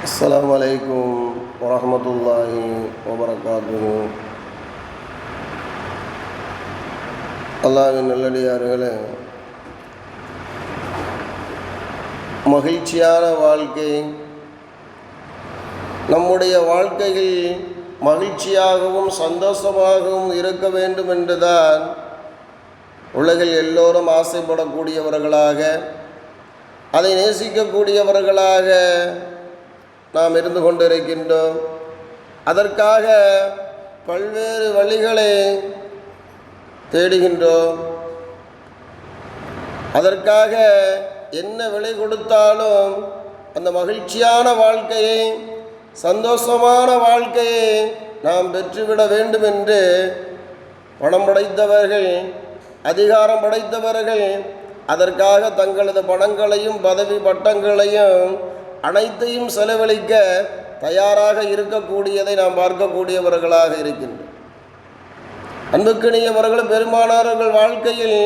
السلام عليكم ورحمة الله وبركاته அல்லாவின் நல்லடியார்களே மகிழ்ச்சியான வாழ்க்கை நம்முடைய வாழ்க்கையில் மகிழ்ச்சியாகவும் சந்தோஷமாகவும் இருக்க வேண்டும் என்றுதான் உலகில் எல்லோரும் ஆசைப்படக்கூடியவர்களாக அதை நேசிக்கக்கூடியவர்களாக நாம் இருந்து கொண்டிருக்கின்றோம். அதற்காக பல்வேறு வழிகளை தேடுகின்றோம். அதற்காக என்ன விலை கொடுத்தாலும் அந்த மகிழ்ச்சியான வாழ்க்கையை சந்தோஷமான வாழ்க்கையை நாம் பெற்றுவிட வேண்டும் என்று பணம் படைத்தவர்கள் அதிகாரம் படைத்தவர்கள் அதற்காக தங்களது பணங்களையும் பதவி பட்டங்களையும் அனைத்தையும் செலவழிக்க தயாராக இருக்கக்கூடியதை நாம் பார்க்கக்கூடியவர்களாக இருக்கின்றோம். அன்புக்கினியவர்களும் பெருமானார்கள் வாழ்க்கையில்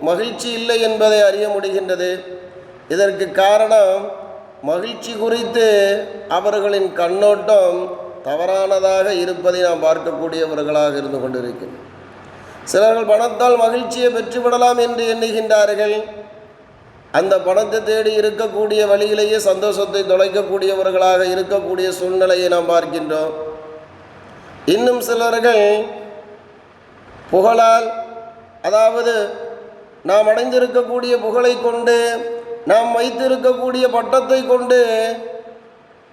மகிழ்ச்சி இல்லை என்பதை அறிய முடிகின்றது. இதற்கு காரணம் மகிழ்ச்சி குறித்து அவர்களின் கண்ணோட்டம் தவறானதாக இருப்பதை நாம் பார்க்கக்கூடியவர்களாக இருந்து கொண்டிருக்கின்றோம். சிலர்கள் பணத்தால் மகிழ்ச்சியை பெற்றுவிடலாம் என்று எண்ணுகின்றார்கள். அந்த பணத்தை தேடி இருக்கக்கூடிய வழியிலேயே சந்தோஷத்தை தொலைக்கக்கூடியவர்களாக இருக்கக்கூடிய சூழ்நிலையை நாம் பார்க்கின்றோம். இன்னும் சிலர்கள் புகழால் அதாவது நாம் அடைந்திருக்கக்கூடிய புகழை கொண்டு நாம் வைத்திருக்கக்கூடிய பட்டத்தை கொண்டு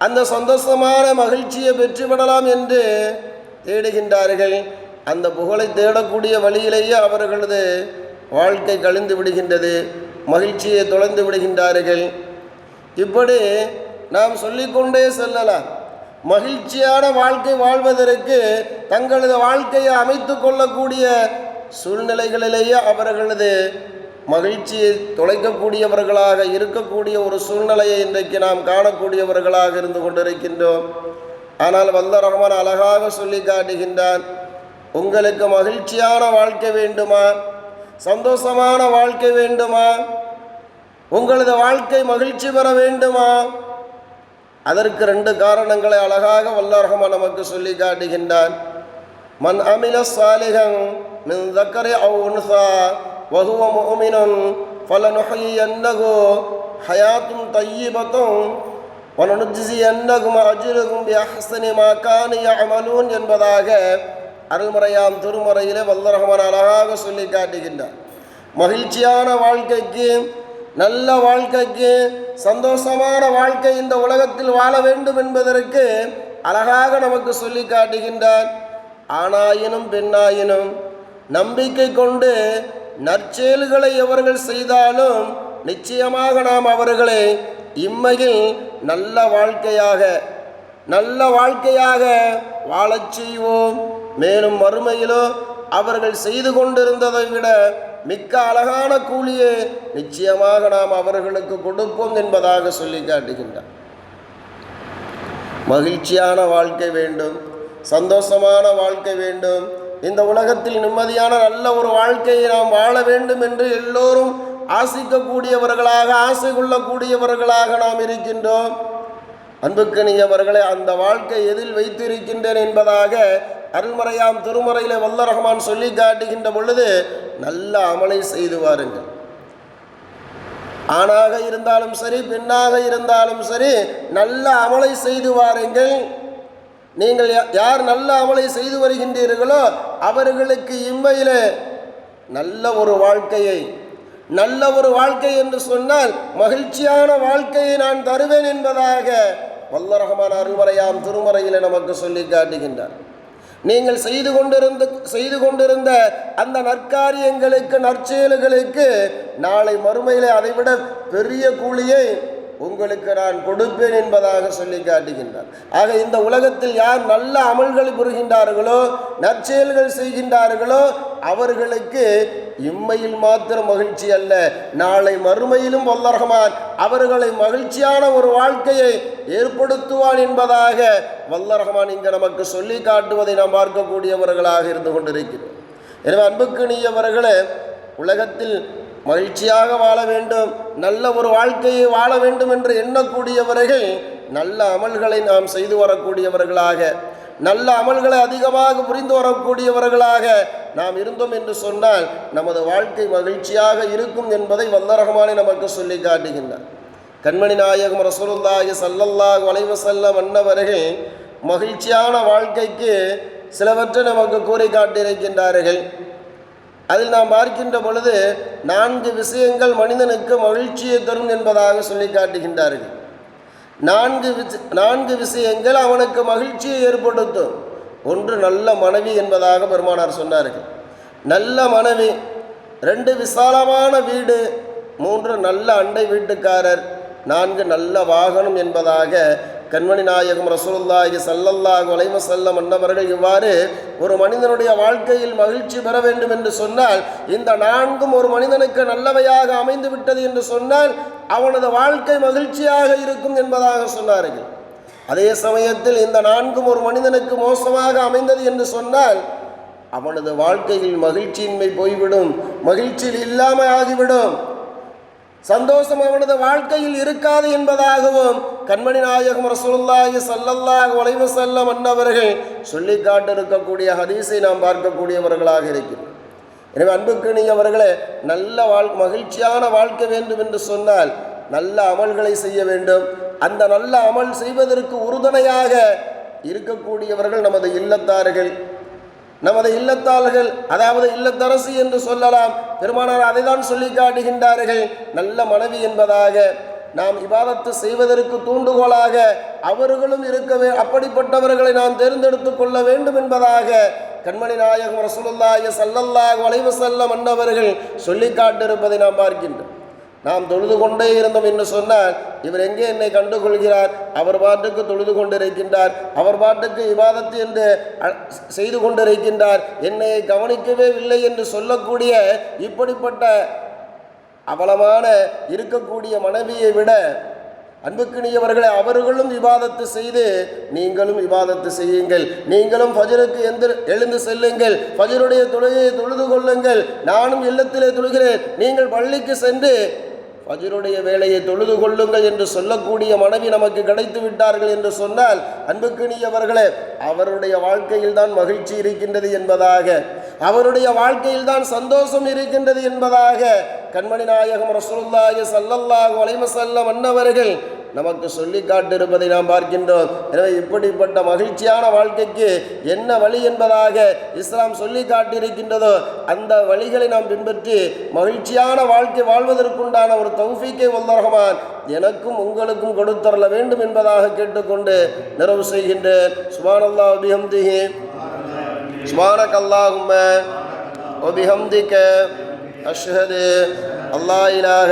அந்த சந்தோஷமான மகிழ்ச்சியை பெற்றுவிடலாம் என்று தேடுகின்றார்கள். அந்த புகழை தேடக்கூடிய வழியிலேயே அவர்களது வாழ்க்கை கழிந்து விடுகின்றது. மகிழ்ச்சியை தொலைந்து விடுகின்றார்கள். இப்படி நாம் சொல்லிக்கொண்டே செல்லலாம். மகிழ்ச்சியான வாழ்க்கை வாழ்வதற்கு தங்களது வாழ்க்கையை அமைத்து கொள்ளக்கூடிய சூழ்நிலைகளிலேயே அவர்களது மகிழ்ச்சியை தொலைக்கக்கூடியவர்களாக இருக்கக்கூடிய ஒரு சூழ்நிலையை இன்றைக்கு நாம் காணக்கூடியவர்களாக இருந்து கொண்டிருக்கின்றோம். ஆனால் வல்ல ரஹ்மான் அழகாக சொல்லி காட்டுகின்றான் உங்களுக்கு மகிழ்ச்சியான வாழ்க்கை வேண்டுமா? சந்தோஷமான வாழ்க்கை வேண்டுமா? உங்களது வாழ்க்கை மகிழ்ச்சி பெற வேண்டுமா? அதற்கு ரெண்டு காரணங்களை அழகாக வல்லரகமா நமக்கு சொல்லி காட்டுகின்றான். மன் அமில சாலிகன் மின் தக்கரை அவ் உன்சா வகுவ முமினன் என்னகோ ஹயாத்தும் தையீபத்தும் வனனுஜி என்னகும் அஜிருகும் அஹ்சனி மாக்கானி அமலூன் என்பதாக அருள்முறையாம் திருமுறையிலே வல்லரகமான் அழகாக சொல்லி காட்டுகின்றார். மகிழ்ச்சியான வாழ்க்கைக்கு நல்ல வாழ்க்கைக்கு சந்தோஷமான வாழ்க்கை இந்த உலகத்தில் வாழ வேண்டும் என்பதற்கு அழகாக நமக்கு சொல்லி காட்டுகின்றார். ஆணாயினும் பெண்ணாயினும் நம்பிக்கை கொண்டு நற்செயல்களை எவர்கள் செய்தாலும் நிச்சயமாக நாம் அவர்களை இம்மையில் நல்ல வாழ்க்கையாக நல்ல வாழ்க்கையாக வாழச் செய்வோம். மேலும் மறுமையிலோ அவர்கள் செய்து கொண்டிருந்ததை விட மிக்க அழகான கூலியை நிச்சயமாக நாம் அவர்களுக்கு கொடுப்போம் என்பதாக சொல்லி காட்டுகின்றார். மகிழ்ச்சியான வாழ்க்கை வேண்டும் சந்தோஷமான வாழ்க்கை வேண்டும். இந்த உலகத்தில் நிம்மதியான நல்ல ஒரு வாழ்க்கையை நாம் வாழ வேண்டும் என்று எல்லோரும் ஆசிக்கக்கூடியவர்களாக ஆசை கொள்ளக்கூடியவர்களாக நாம் இருக்கின்றோம். அன்புக்கணியவர்களை அந்த வாழ்க்கை எதில் வைத்திருக்கின்றேன் என்பதாக அருள்மறையாம் திருமறையில் வல்ல ரஹ்மான் சொல்லி காட்டுகின்ற பொழுது நல்ல அமலை செய்து வாருங்கள் ஆணாக இருந்தாலும் சரி பெண்ணாக இருந்தாலும் சரி நல்ல அமலை செய்து வாருங்கள் நீங்கள் யார் நல்ல அமலை செய்து வருகின்றீர்களோ அவர்களுக்கு இம்மையில் நல்ல ஒரு வாழ்க்கையை நல்ல ஒரு வாழ்க்கை என்று சொன்னால் மகிழ்ச்சியான வாழ்க்கையை நான் தருவேன் என்பதாக வல்லரகமான அருள்மறையாம் திருமறையில் நமக்கு சொல்லி காட்டுகின்றார். நீங்கள் செய்து கொண்டிருந்த செய்து கொண்டிருந்த அந்த நற்காரியங்களுக்கு நற்செயல்களுக்கு நாளை மறுமையிலே அதைவிட பெரிய கூலியை உங்களுக்கு நான் கொடுப்பேன் என்பதாக சொல்லி காட்டுகின்றார். ஆக இந்த உலகத்தில் யார் நல்ல அமல்கள் புரிகின்றார்களோ நற்செயல்கள் செய்கின்றார்களோ அவர்களுக்கு இம்மையில் மாத்திரம் மகிழ்ச்சி அல்ல. நாளை மறுமையிலும் வல்லரகமான் அவர்களை மகிழ்ச்சியான ஒரு வாழ்க்கையை ஏற்படுத்துவான் என்பதாக வல்லரகமான் இங்கு நமக்கு சொல்லி காட்டுவதை நாம் பார்க்கக்கூடியவர்களாக இருந்து கொண்டிருக்கிறோம். எனவே அன்புக்கு நீயவர்களே உலகத்தில் மகிழ்ச்சியாக வாழ வேண்டும் நல்ல ஒரு வாழ்க்கையை வாழ வேண்டும் என்று எண்ணக்கூடியவர்கள் நல்ல அமல்களை நாம் செய்து வரக்கூடியவர்களாக நல்ல அமல்களை அதிகமாக புரிந்து வரக்கூடியவர்களாக நாம் இருந்தோம் என்று சொன்னால் நமது வாழ்க்கை மகிழ்ச்சியாக இருக்கும் என்பதை வல்லரகமானே நமக்கு சொல்லி காட்டுகின்றார். கண்மணி நாயகம் ரசூலுல்லாஹி சல்லல்லாஹ் அலைஹி வஸல்லம் அன்னவர்கள் மகிழ்ச்சியான வாழ்க்கைக்கு சிலவற்றை நமக்கு கூறி காட்டியிருக்கின்றார்கள். அதில் நாம் பார்க்கின்ற பொழுது நான்கு விஷயங்கள் மனிதனுக்கு மகிழ்ச்சியை தரும் என்பதாக சொல்லி காட்டுகின்றார்கள். நான்கு நான்கு விஷயங்கள் அவனுக்கு மகிழ்ச்சியை ஏற்படுத்தும். ஒன்று நல்ல மனைவி என்பதாக பெருமானார் சொன்னார்கள். நல்ல மனைவி ரெண்டு விசாலமான வீடு மூன்று நல்ல அண்டை வீட்டுக்காரர் நான்கு நல்ல வாகனம் என்பதாக கண்மணி நாயகம் ரசூலுல்லாஹி சல்லல்லாஹ் வலைம செல்ல அன்னவர்கள் இவ்வாறு ஒரு மனிதனுடைய வாழ்க்கையில் மகிழ்ச்சி பெற வேண்டும் என்று சொன்னால் இந்த நான்கும் ஒரு மனிதனுக்கு நல்லவையாக அமைந்து விட்டது என்று சொன்னால் அவனது வாழ்க்கை மகிழ்ச்சியாக இருக்கும் என்பதாக சொன்னார்கள். அதே சமயத்தில் இந்த நான்கும் ஒரு மனிதனுக்கு மோசமாக அமைந்தது என்று சொன்னால் அவனது வாழ்க்கையில் மகிழ்ச்சியின்மை போய்விடும் மகிழ்ச்சியில் இல்லாமல் ஆகிவிடும். சந்தோஷம் அவனது வாழ்க்கையில் இருக்காது என்பதாகவும் கண்மணி நாயகம் ரசூலுல்லாஹி ஸல்லல்லாஹு அலைஹி வஸல்லம் அன்னவர்கள் சொல்லி காட்டிருக்கக்கூடிய ஹதீஸை நாம் பார்க்கக்கூடியவர்களாக இருக்கிறோம். எனவே அன்புக்கிணியவர்களே நல்ல வாழ் மகிழ்ச்சியான வாழ்க்கை வேண்டும் என்று சொன்னால் நல்ல அமல்களை செய்ய வேண்டும். அந்த நல்ல அமல் செய்வதற்கு உறுதுணையாக இருக்கக்கூடியவர்கள் நமது இல்லத்தார்கள். நமது இல்லத்தாள்கள் அதாவது இல்லத்தரசி என்று சொல்லலாம் பெருமானார் அதை தான் சொல்லி காட்டுகின்றார்கள். நல்ல மனைவி என்பதாக நாம் இபாதத்து செய்வதற்கு தூண்டுகோலாக அவர்களும் இருக்கவே அப்படிப்பட்டவர்களை நாம் தேர்ந்தெடுத்து கொள்ள வேண்டும் என்பதாக கண்மணி நாயகம் ரசூலுல்லாய சல்லல்லாஹ் வளைவு செல்ல மன்னவர்கள் சொல்லி காட்டிருப்பதை நாம் பார்க்கின்றோம். நாம் தொழுது கொண்டே இருந்தோம் என்று சொன்னால் இவர் எங்கே என்னை கண்டுகொள்கிறார்? அவர் பாட்டுக்கு தொழுது கொண்டிருக்கின்றார். அவர் பாட்டுக்கு விவாதத்து என்று அ- செய்து கொண்டிருக்கின்றார். என்னை கவனிக்கவே இல்லை என்று சொல்லக்கூடிய இப்படிப்பட்ட அவலமான இருக்கக்கூடிய மனைவியை விட அன்புக்கினியவர்களை அவர்களும் விவாதத்து செய்து நீங்களும் விவாதத்து செய்யுங்கள். நீங்களும் ஃபஜருக்கு எந்த எழுந்து செல்லுங்கள். ஃபஜருடைய தொழுகையை தொழுது கொள்ளுங்கள். நானும் இல்லத்திலே தொழுகிறேன். நீங்கள் பள்ளிக்கு சென்று ஃபஜருடைய வேலையை தொழுது கொள்ளுங்கள் என்று சொல்லக்கூடிய மனைவி நமக்கு கிடைத்து விட்டார்கள் என்று சொன்னால் அன்புக்கினியவர்களே அவருடைய வாழ்க்கையில் தான் மகிழ்ச்சி இருக்கின்றது என்பதாக அவருடைய வாழ்க்கையில் தான் சந்தோஷம் இருக்கின்றது என்பதாக கண்மணி நாயகம் ரசூல்லாய சல்லல்லாஹ் அலைஹி வஸல்லம் அன்னவர்கள் நமக்கு சொல்லி காட்டிருப்பதை நாம் பார்க்கின்றோம் எனவே இப்படிப்பட்ட மகிழ்ச்சியான வாழ்க்கைக்கு என்ன வழி என்பதாக இஸ்லாம் சொல்லி காட்டியிருக்கின்றதோ அந்த வழிகளை நாம் பின்பற்றி மகிழ்ச்சியான வாழ்க்கை வாழ்வதற்குண்டான ஒரு தௌஃபீக்கை வல்லரஹமான் எனக்கும் உங்களுக்கும் கொடுத்தரல வேண்டும் என்பதாக கேட்டுக்கொண்டு நிறைவு செய்கின்றேன் சுபானல்லா அபிஹம்திஹி சுபானக் அல்லாஹும்ம وبحمدك أشهد أن لا إله